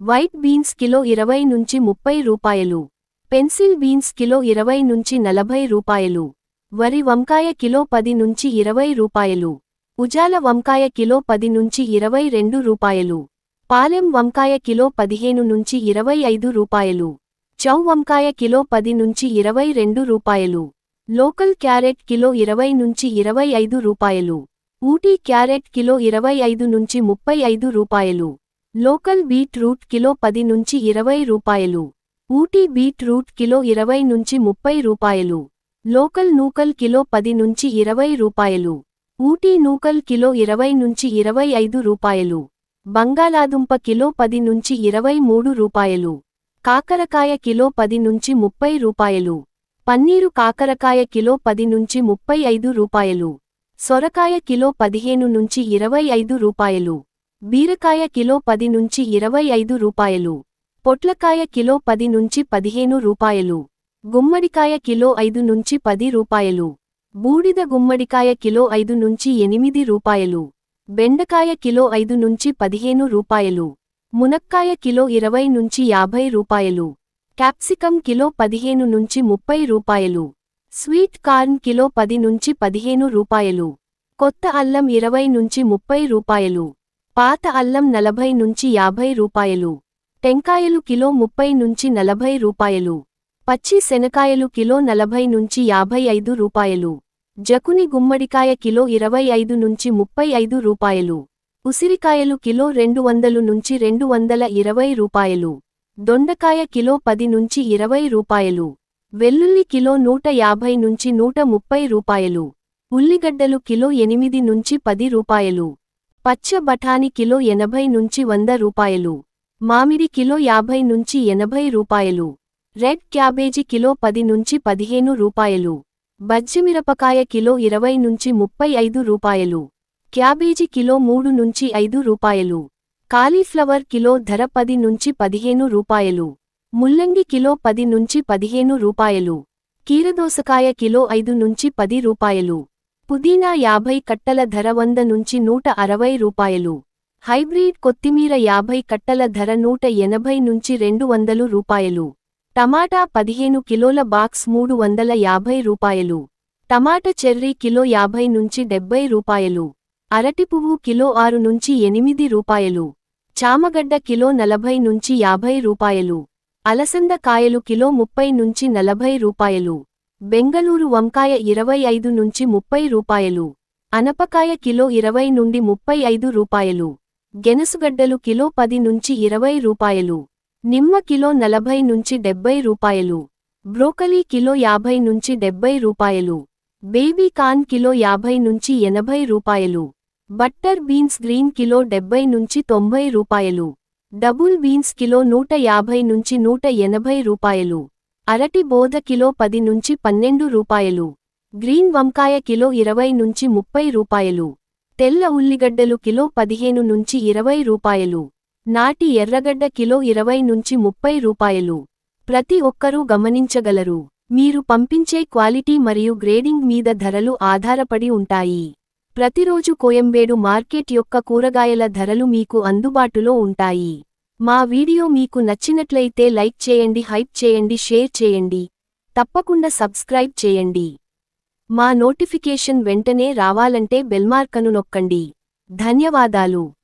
White beans kilo ఇరవై నుంచి ముప్పై రూపాయలు. పెన్సిల్ బీన్స్ కిలో ఇరవై నుంచి నలభై రూపాయలు. వరి వంకాయ కిలో పది నుంచి ఇరవై రూపాయలు. ఉజాల వంకాయ కిలో పది నుంచి ఇరవై రెండు రూపాయలు. పాలెం వంకాయ కిలో పదిహేను నుంచి ఇరవై ఐదు రూపాయలు. చౌ వంకాయ కిలో పది నుంచి ఇరవై రెండు రూపాయలు. లోకల్ క్యారెట్ కిలో ఇరవై నుంచి ఇరవై ఐదు రూపాయలు. ఊటీ క్యారెట్ కిలో ఇరవై ఐదు నుంచి ముప్పై ఐదు రూపాయలు. లోకల్ బీట్ రూట్ కిలో పది నుంచి ఇరవై రూపాయలు. ఊటీ బీట్ రూట్ కిలో ఇరవై నుంచి ముప్పై రూపాయలు. లోకల్ నూకల్ కిలో పది నుంచి ఇరవై రూపాయలు. ఊటీ నూకల్ కిలో ఇరవై నుంచి ఇరవై ఐదు రూపాయలు. బంగాళాదుంప కిలో పది నుంచి ఇరవై మూడు రూపాయలు. కాకరకాయ కిలో పది నుంచి ముప్పై రూపాయలు. పన్నీరు కాకరకాయ కిలో పది నుంచి ముప్పై ఐదు రూపాయలు. సొరకాయ కిలో పదిహేను నుంచి ఇరవై ఐదు రూపాయలు. బీరకాయ కిలో పది నుంచి ఇరవై ఐదు రూపాయలు. పొట్లకాయ కిలో పది నుంచి పదిహేను రూపాయలు. గుమ్మడికాయ కిలో ఐదు నుంచి పది రూపాయలు. బూడిద గుమ్మడికాయ కిలో ఐదు నుంచి ఎనిమిది రూపాయలు. బెండకాయ కిలో ఐదు నుంచి పదిహేను రూపాయలు. మునక్కాయ కిలో ఇరవై నుంచి యాభై రూపాయలు. క్యాప్సికం కిలో పదిహేను నుంచి ముప్పై రూపాయలు. స్వీట్ కార్న్ కిలో పది నుంచి పదిహేను రూపాయలు. కొత్త అల్లం ఇరవై నుంచి ముప్పై రూపాయలు. పాత అల్లం నలభై నుంచి యాభై రూపాయలు. టెంకాయలు కిలో ముప్పై నుంచి నలభై రూపాయలు. పచ్చి శనకాయలు కిలో నలభై నుంచి యాభై ఐదు రూపాయలు. జకుని గుమ్మడికాయ కిలో ఇరవై ఐదు నుంచి ముప్పై ఐదు రూపాయలు. ఉసిరికాయలు కిలో రెండు వందలు నుంచి రెండు వందల ఇరవై రూపాయలు. దొండకాయ కిలో పది నుంచి ఇరవై రూపాయలు. వెల్లుల్లి కిలో నూట యాభై నుంచి నూట ముప్పై రూపాయలు. ఉల్లిగడ్డలు కిలో ఎనిమిది నుంచి పది రూపాయలు. పచ్చ బఠాని కిలో ఎనభై నుంచి వంద రూపాయలు మామిడి కిలో యాభై నుంచి ఎనభై రూపాయలు రెడ్ క్యాబేజీ కిలో పది నుంచి పదిహేను రూపాయలు బజ్జిమిరపకాయ కిలో ఇరవై నుంచి ముప్పై ఐదు రూపాయలు క్యాబేజీ కిలో మూడు నుంచి ఐదు రూపాయలు కాలీఫ్లవర్ కిలో ధర పది నుంచి పదిహేను రూపాయలు ముల్లంగి కిలో పది నుంచి పదిహేను రూపాయలు కీరదోసకాయ కిలో ఐదు నుంచి పది రూపాయలు పుదీనా యాభై కట్టల ధర వంద నుంచి నూట అరవై రూపాయలు. హైబ్రిడ్ కొత్తిమీర యాభై కట్టల ధర నూట ఎనభై నుంచి రెండు వందలు రూపాయలు. టమాటా పదిహేను కిలోల బాక్స్ మూడు వందల యాభై రూపాయలు. టమాటా చెర్రీ కిలో యాభై నుంచి డెబ్బై రూపాయలు. అరటి పువ్వు కిలో ఆరు నుంచి ఎనిమిది రూపాయలు. చామగడ్డ కిలో నలభై నుంచి యాభై రూపాయలు. అలసంద కాయలు కిలో ముప్పై నుంచి నలభై రూపాయలు. బెంగళూరు వంకాయ ఇరవై ఐదు నుంచి ముప్పై రూపాయలు అనపకాయ కిలో ఇరవై నుండి ముప్పై ఐదు రూపాయలు గెనసుగడ్డలు కిలో పది నుంచి ఇరవై రూపాయలు నిమ్మ కిలో నలభై నుంచి డెబ్బై రూపాయలు బ్రోకలీ కిలో యాభై నుంచి డెబ్బై రూపాయలు బేబీ కార్న్ కిలో యాభై నుంచి ఎనభై రూపాయలు బట్టర్ బీన్స్ గ్రీన్ కిలో డెబ్బై నుంచి తొంభై రూపాయలు డబుల్ బీన్స్ కిలో నూట యాభై నుంచి నూట ఎనభై రూపాయలు అరటి బోధ కిలో పది నుంచి పన్నెండు రూపాయలు. గ్రీన్ వంకాయ కిలో ఇరవై నుంచి ముప్పై రూపాయలు. తెల్ల ఉల్లిగడ్డలు కిలో పదిహేను నుంచి ఇరవై రూపాయలు. నాటి ఎర్రగడ్డ కిలో ఇరవై నుంచి ముప్పై రూపాయలు. ప్రతి ఒక్కరూ గమనించగలరు. మీరు పంపించే క్వాలిటీ మరియు గ్రేడింగ్ మీద ధరలు ఆధారపడి ఉంటాయి. ప్రతిరోజు కోయంబేడు మార్కెట్ యొక్క కూరగాయల ధరలు మీకు అందుబాటులో ఉంటాయి. మా వీడియో మీకు నచ్చినట్లయితే లైక్ చేయండి హైప్ చేయండి షేర్ చేయండి. తప్పకుండా సబ్స్క్రైబ్ చేయండి. మా నోటిఫికేషన్ వెంటనే రావాలంటే బెల్మార్కను నొక్కండి. ధన్యవాదాలు.